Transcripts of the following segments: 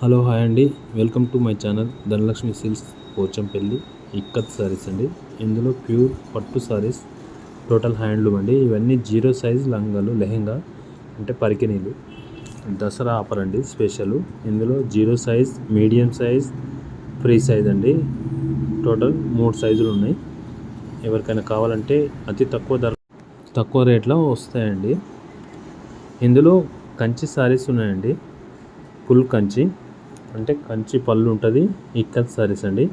Hello hi అండి. Welcome to my channel Dhanalakshmi silks Pochampally. Ikkat sarees అండి. ఇందులో pure పట్టు సారీస్ టోటల్ హ్యాండ్లూమ్ అండి. ఇవన్నీ జీరో సైజ్ లంగాలు లెహెంగా అంటే పరికినీలు దసరా ఆఫర్ అండి స్పెషల్ ఇందులో zero size medium size free size అండి. టోటల్ మూడు సైజులు ఉన్నాయి. ఎవరికైనా కావాలంటే అతి తక్కువ ధర తక్కువ రేట్లో వస్తాయండి. ఇందులో కంచి సారీస్ ఉన్నాయండి. ఫుల్ కంచి అంటే కంచి పళ్ళు ఉంటుంది ఇక్కత్ సారీస్ అండి.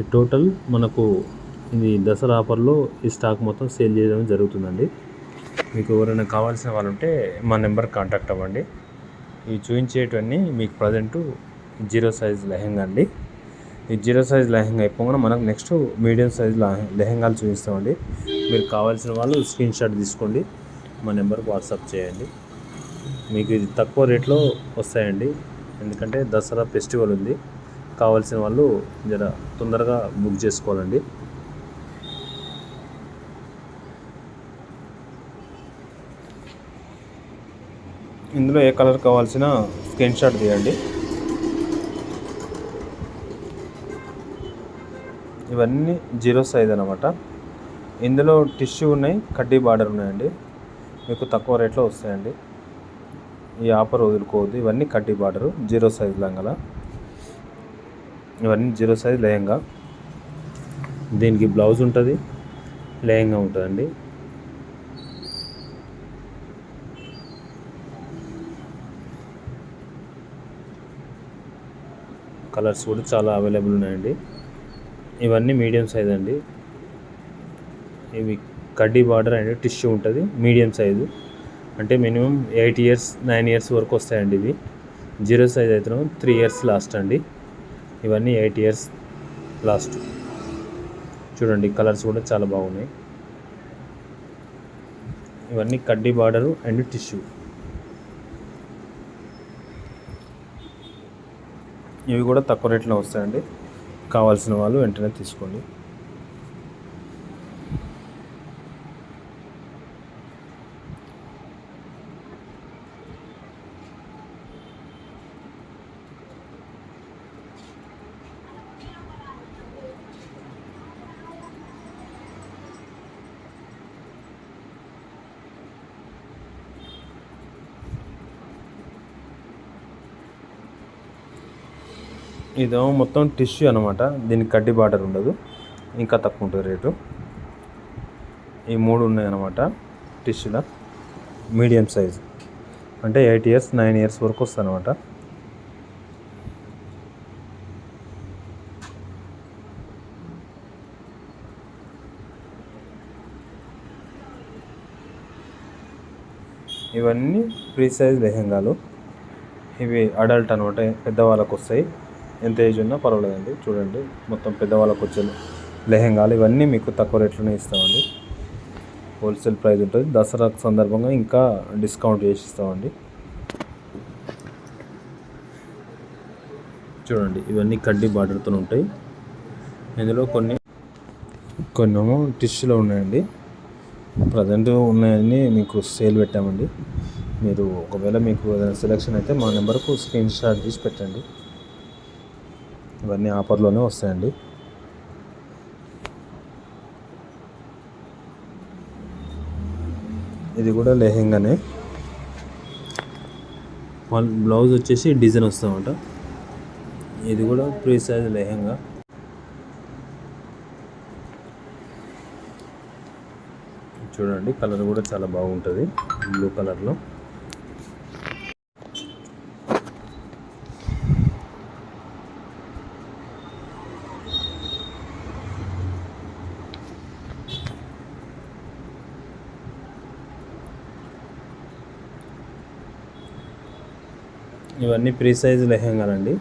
ఈ టోటల్ మనకు ఇది దసరా ఆఫర్లో ఈ స్టాక్ మొత్తం సేల్ చేయడం జరుగుతుందండి. మీకు ఎవరైనా కావాల్సిన వాళ్ళు ఉంటే మా నెంబర్ కాంటాక్ట్ అవ్వండి. ఇవి చూపించేటివన్నీ మీకు ప్రజెంట్ జీరో సైజ్ లెహెంగా అండి. ఈ జీరో సైజ్ లెహెంగా అయిపోగానే మనకు నెక్స్ట్ మీడియం సైజ్ లెహంగాలు చూపిస్తామండి. మీరు కావాల్సిన వాళ్ళు స్క్రీన్ షాట్ తీసుకోండి. మా నెంబర్కి వాట్సాప్ చేయండి. మీకు ఇది తక్కువ రేట్లో వస్తాయండి. ఎందుకంటే దసరా ఫెస్టివల్ ఉంది. కావాల్సిన వాళ్ళు జర తొందరగా బుక్ చేసుకోవాలండి. ఇందులో ఏ కలర్ కావాల్సిన స్క్రీన్ షాట్ తీయండి. ఇవన్నీ జీరో సైజ్ అనమాట ఇందులో టిష్యూ ఉన్నాయి కడ్డీ బార్డర్ ఉన్నాయండి. మీకు తక్కువ రేట్లో వస్తాయండి. ఈ ఆఫర్ వదులుకోవద్దు. ఇవన్నీ కడ్డీ బార్డరు జీరో సైజ్ లంగల. ఇవన్నీ జీరో సైజ్ లెహంగా. దీనికి బ్లౌజ్ ఉంటుంది లెహంగా ఉంటుందండి. కలర్స్ కూడా చాలా అవైలబుల్ ఉన్నాయండి. ఇవన్నీ మీడియం సైజ్ అండి. ఇవి కడ్డీ బార్డర్ అండ్ టిష్యూ ఉంటుంది మీడియం సైజు. అంటే minimum eight years nine years వరకు వస్తాయండి ఇవి. జీరో సైజ్ అయితే త్రీ ఇయర్స్ లాస్ట్ అండి. ఇవన్నీ ఎయిట్ ఇయర్స్ లాస్ట్. చూడండి కలర్స్ కూడా చాలా బాగున్నాయి. ఇవన్నీ కడ్డీ బార్డరు అండ్ టిష్యూ. ఇవి కూడా తక్కువ రేట్లో వస్తాయండి. కావాల్సిన వాళ్ళు వెంటనే తీసుకోండి. ఇదేమో మొత్తం టిష్యూ అనమాట దీనికి కడ్డీ బార్డర్ ఉండదు. ఇంకా తక్కువ ఉంటుంది రేటు. ఈ మూడు ఉన్నాయన్నమాట టిష్యూల. Medium size. అంటే ఎయిట్ ఇయర్స్ నైన్ ఇయర్స్ వరకు వస్తుంది అనమాట ఇవన్నీ ఫ్రీ సైజ్ లెహెంగాలు. ఇవి అడల్ట్ అనమాట పెద్దవాళ్ళకు వస్తాయి. ఎంత ఏజ్ ఉన్నా పర్వాలేదండి. చూడండి మొత్తం పెద్దవాళ్ళకు వచ్చే లెహెంగాలు ఇవన్నీ మీకు తక్కువ రేట్లోనే ఇస్తామండి. హోల్సేల్ ప్రైస్ ఉంటుంది. దసరా సందర్భంగా ఇంకా డిస్కౌంట్ చేసి ఇస్తామండి. చూడండి ఇవన్నీ కడ్డీ బార్డర్తో ఉంటాయి. ఇందులో కొన్ని కొన్ని ఏమో టిష్యూలో ఉన్నాయండి. ప్రజెంట్ ఉన్నాయని మీకు సేల్ పెట్టామండి. మీరు ఒకవేళ మీకు ఏదైనా సెలెక్షన్ అయితే మా నెంబర్కు స్క్రీన్ షాట్ తీసి పెట్టండి. ఇవన్నీ ఆఫర్లోనే వస్తాయండి. ఇది కూడా లెహెంగానే. వాళ్ళ బ్లౌజ్ వచ్చేసి డిజైన్ వస్తామంట ఇది కూడా ఫ్రీ సైజ్ లెహెంగా. చూడండి కలర్ కూడా చాలా బాగుంటుంది బ్లూ కలర్లో. ఇవన్నీ ప్రీ సైజ్ లెహెంగాలండి.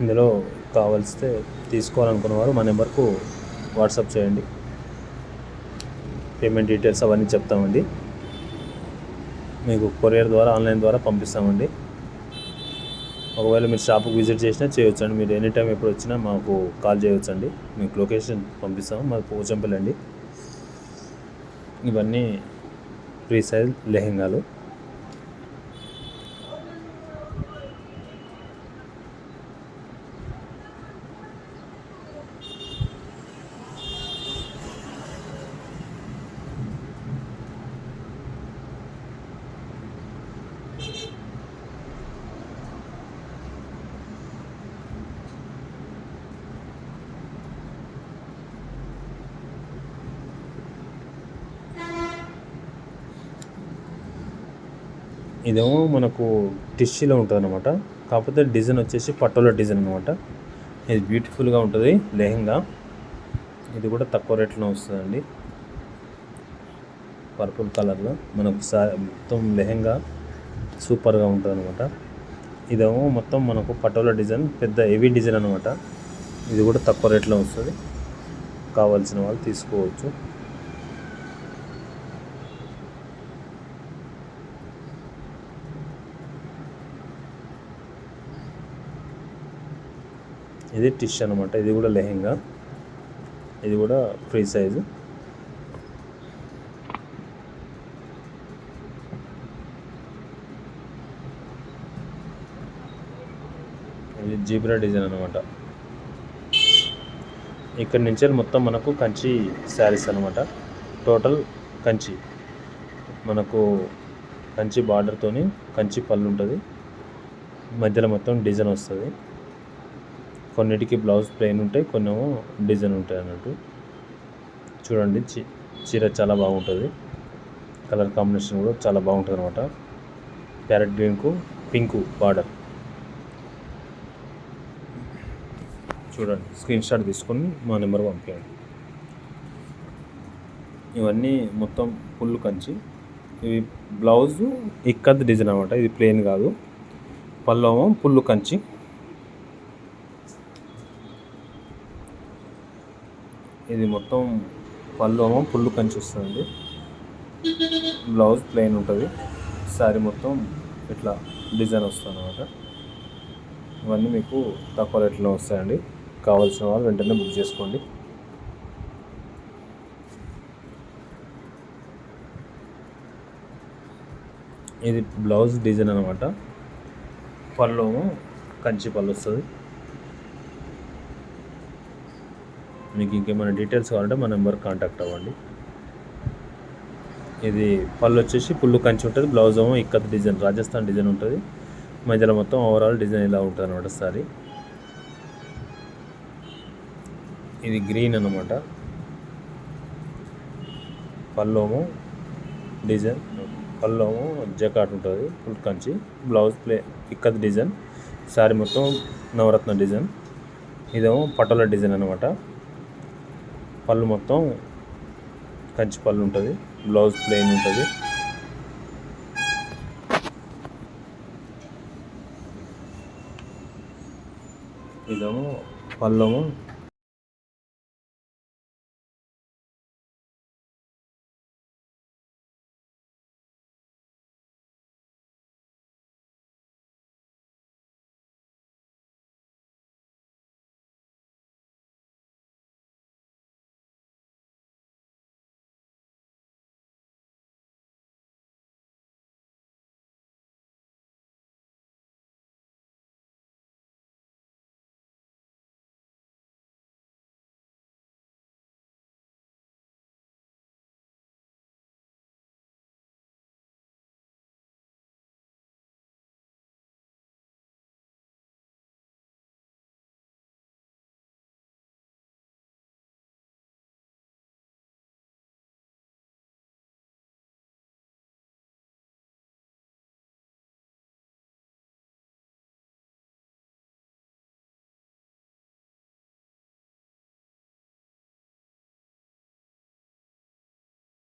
ఇందులో కావలిస్తే తీసుకోవాలనుకున్న వారు మా నెంబర్కు వాట్సాప్ చేయండి. పేమెంట్ డీటెయిల్స్ అవన్నీ చెప్తామండి. మీకు కొరియర్ ద్వారా ఆన్లైన్ ద్వారా పంపిస్తామండి. ఒకవేళ మీరు షాప్కి విజిట్ చేసినా చేయొచ్చండి. మీరు ఎనీ టైం ఎప్పుడు వచ్చినా మాకు కాల్ చేయవచ్చండి మీకు లొకేషన్ పంపిస్తాము. మాకు పోచంపల్లి అండి. ఇవన్నీ ప్రీ సైజ్ లెహెంగాలు. ఇదేమో మనకు టిష్యూలో ఉంటుంది అనమాట కాకపోతే డిజైన్ వచ్చేసి పట్టుల డిజైన్ అనమాట ఇది బ్యూటిఫుల్గా ఉంటుంది లెహంగా. ఇది కూడా తక్కువ రేట్లో వస్తుందండి. పర్పుల్ కలర్లో. మనకు సా మొత్తం లెహంగా సూపర్గా ఉంటుంది అనమాట ఇదేమో మొత్తం మనకు పటోల డిజైన్ పెద్ద హెవీ డిజైన్ అనమాట ఇది కూడా తక్కువ రేట్లో వస్తుంది. కావాల్సిన వాళ్ళు తీసుకోవచ్చు. ఇది టిష్ అనమాట ఇది కూడా లెహెంగా. ఇది కూడా ఫ్రీ సైజు. ఇది జీబ్రా డిజైన్ అనమాట ఇక్కడ నుంచి మొత్తం మనకు కంచి శారీస్ అనమాట టోటల్ కంచి. మనకు కంచి బార్డర్తోని కంచి పళ్ళు ఉంటుంది. మధ్యలో మొత్తం డిజైన్ వస్తుంది. కొన్నిటికి బ్లౌజ్ ప్లెయిన్ ఉంటాయి కొన్నేమో డిజైన్ ఉంటాయి అన్నట్టు. చూడండి చీర చాలా బాగుంటుంది. కలర్ కాంబినేషన్ కూడా చాలా బాగుంటుంది అనమాట ప్యారెట్ గ్రీన్కు పింకు బార్డర్ చూడండి స్క్రీన్ షాట్ తీసుకొని మా నెంబర్ పంపించండి ఇవన్నీ మొత్తం ఫుల్ కంచి. ఇవి బ్లౌజు ఇక్కత్ డిజైన్ అనమాట ఇది ప్లెయిన్ కాదు. పల్లవం పుల్లు కంచి. ఇది మొత్తం పళ్ళు ఏమో పుల్లు కంచి వస్తుంది బ్లౌజ్ ప్లెయిన్ ఉంటుంది. శారీ మొత్తం ఇట్లా డిజైన్ వస్తుంది అనమాట ఇవన్నీ మీకు తక్కువ రేట్లో వస్తాయండి. కావాల్సిన వాళ్ళు వెంటనే బుక్ చేసుకోండి. ఇది బ్లౌజ్ డిజైన్ అనమాట పళ్ళు కంచి పళ్ళు వస్తుంది. మీకు ఇంకేమైనా డీటెయిల్స్ కావాలంటే మా నెంబర్ కాంటాక్ట్ అవ్వండి. ఇది పళ్ళు వచ్చేసి పుల్లు కంచి ఉంటుంది బ్లౌజ్ ఏమో ఇక్కత్ డిజైన్ రాజస్థాన్ డిజైన్ ఉంటుంది. మధ్యలో మొత్తం ఓవరాల్ డిజైన్ ఇలా ఉంటుంది అనమాట సారీ ఇది గ్రీన్ అనమాట పల్లోము డిజైన్ పల్లోము జకాట్ ఉంటుంది ఫుల్ కంచి బ్లౌజ్ ప్లే ఇక్కత్ డిజైన్ శారీ మొత్తం నవరత్న డిజైన్ ఇదేమో పటోల డిజైన్ అనమాట పళ్ళు మొత్తం కంచి పళ్ళు ఉంటుంది బ్లౌజ్ ప్లెయిన్ ఉంటుంది. ఇదేమో పళ్ళము